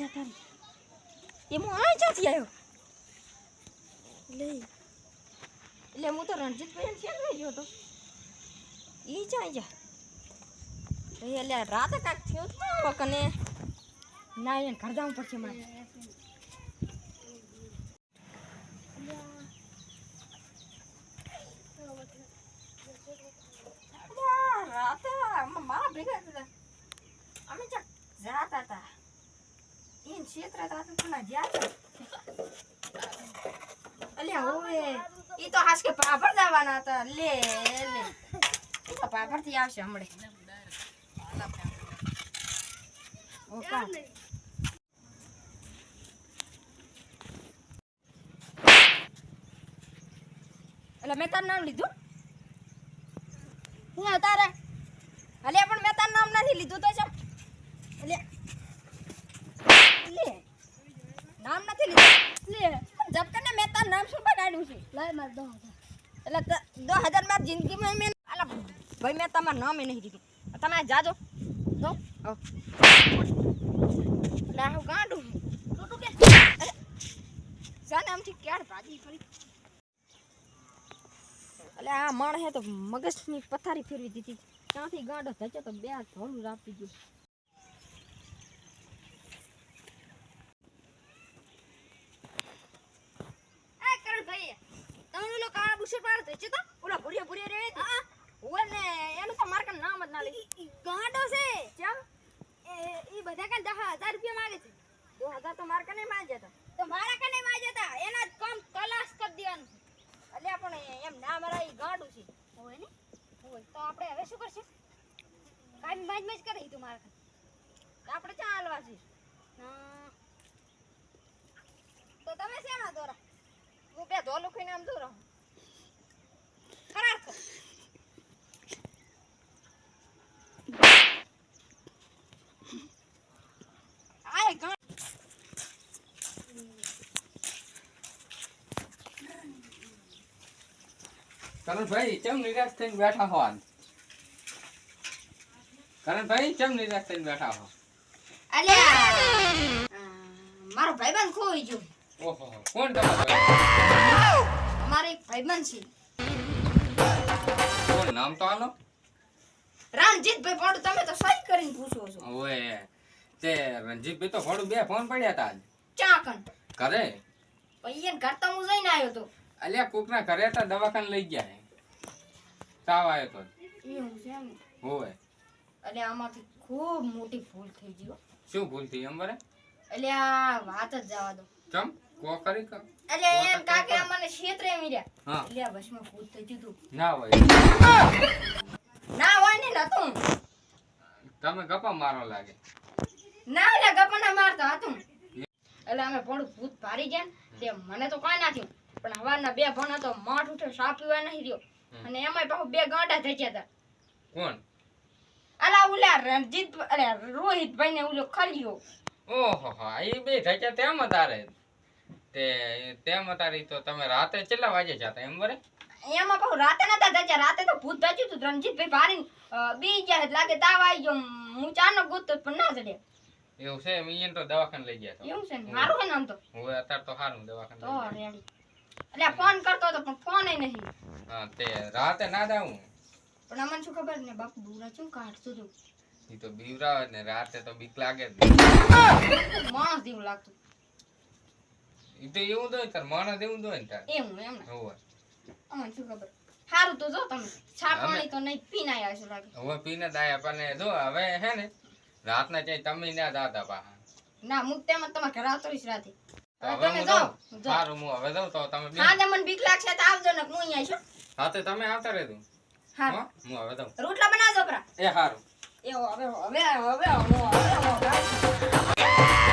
લે તારી. એ હું આ ક્યાંથી આવ્યો લે. એટલે હું તો રણજીતભાઈ ને ગયો તો ઈ જાય જા. એ એટલે રાતે કાંઈક થયો તો કને ના એને ઘર જવું પડશે મારે. અલ્યા, રાતે મારા ભેગા થતા અમે જ્યાં જાતા હતા. ક્ષેત્ર તાતું પણ ના છે. અલ્યા ઓવે ઈ તો હાસ કે પાપડ દાવાના હતા. લે લે. તો પાપડથી આવશે હમણે. ઓકા એટલે મેં તારું નામ લીધું? હું તારે અલ્યા પણ મેં તારું નામ નથી લીધું તો ચમ એટલે લે નામ નથી લીધું લે જબકને મેં તારું શું છે એટલે આ હું આ માણસે તો મગજની પથારી ફેરવી દીધી. ત્યાંથી ગાંડો થયો તો બે હાથ ધોળું રાખી ગયું એ કરણ ભાઈ તમે ઓલો કાળા બુશર્ટ તો. ઓલા ભૂરિયા ભૂરિયા રે હા ને એનું તો માર્કર નામ જ ના લે. ગાંડો છે. ચમ? એ ઈ બધા કન 10000 રૂપિયા માંગે છે. 2000 તો માર્કર ને માં જતા તો મારા કને માં જતા એના જ કામ કલાસ કરી દેવાનું એટલે પણ એમ ના મારા ઈ ગાંડું છે. હોય ને? હોય. તો આપણે હવે શું કરશું? કાઈ માજ માજ કરે તું મારા કને આપણે ક્યાં હાલવા છે તો તમે શેના દોરા? હું બે ધોલું ખાઈને આમ દોરો કરાર કર આય ગાંડ કરણભાઈ ચમ નિરાશ થઈને બેઠા હો આજ? કરણભાઈ ચમ નિરાશ થઈને બેઠા હો અલ્યા મારો ભાઈબંધ ખોઈ ગયો. ઓહો કોણ તમારો ભાઈ? અમારો એક ભાઈબંધ છે. કોણ નામ તો આલો રણજીતભાઈ પણ તમે તો સહી કરીને પૂછો છો. ઓએ તે રણજીતભાઈ તો ફોડું બે ફોન પડ્યા હતા આજ. ચાકણ ઘરે? પૈયન ઘર તો હું જઈને આવ્યો તો. અલ્યા કોકના ઘરે હતા દવાખાને લઈ ગયા તાવ આવ્યો તો. એવું છે એમ. હોય એટલે આમાંથી ખૂબ મોટી ભૂલ થઈ ગઈ હો. શું ભૂલ થઈ અમારે એટલે આ વાત જ જવા દો. ચમ કો કરી કો એટલે એમ કાકે મને ક્ષેત્રે મળ્યા હા. એટલે આ બસમાં ભૂત થઈ ગયું તું. ના હોય. ના હોય ને નતું. તમે ગપ્પા મારો લાગે. ના એટલે ગપ્પા મારતો હતું. એટલે અમે પણ ભૂત ભારી ગયા ને તે મને તો કાંઈ ના થયું. પણ હવારના બે ભણ હતો માઠ ઉઠે સાપ પીવા નહીં રહ્યો. અને એમાંય પાછું બે ગાંડા થઈ ગયા હતા. કોણ? અલા ઉલા રણજીત અરે રોહિતભાઈ ને ઓલો ખલિયો. ઓહો હા એ બે થયા તેમ તારે તે તેમ તારી તો તમે રાતે કેટલા વાગે જતા એમ બરે એમાં પાછું રાતે નતા થયા રાતે તો ભૂત ભજ્યું હતું રણજીતભાઈ ભારી બી ગયા લાગે તાવ આવી ગયો હું ચાનો ગોતતો પણ ના ચડ્યા એવું છે મેં તો દવાખાને લઈ ગયા એવું છે મારું છે નામ તો? હું અત્યારે તો સારું દવાખાને તો રેડી. એટલે ફોન કરતો હતો પણ ફોન નહીં. હા તે રાતે ના જાઉં. પણ અમને શું ખબર ને બાપ બુરા શું કાઢતું હતું. એ તો બીવરાવે ને રાતે તો બીક લાગે જ માણસ જેવું લાગતું. એ તો એવું દોય તાર માણસ એવું દોય ને તાર. એવું એમ ને. હોવે. અમને શું ખબર. સારું તો જો તમે. છા પાણી તો નહીં પીને આવ્યા છો લાગે. હવે પીને દાયા પણ જો હવે હે ને રાતના ચાઈ તમે ના દાતા પા ના હું તેમ જ તમારે ઘરે આવતો રાતે. તો તમે જાઓ. સારું હું હવે જાઉં. તો તમે હા મને બીક લાગશે તો આવજો ને હું અહીંયા છું. હા તો તમે આવતા રહેજો. હા હો હવે જાઉં. રોટલા બનાવજો પરા. એ સારું એ હવે હવે હવે હવે હવે.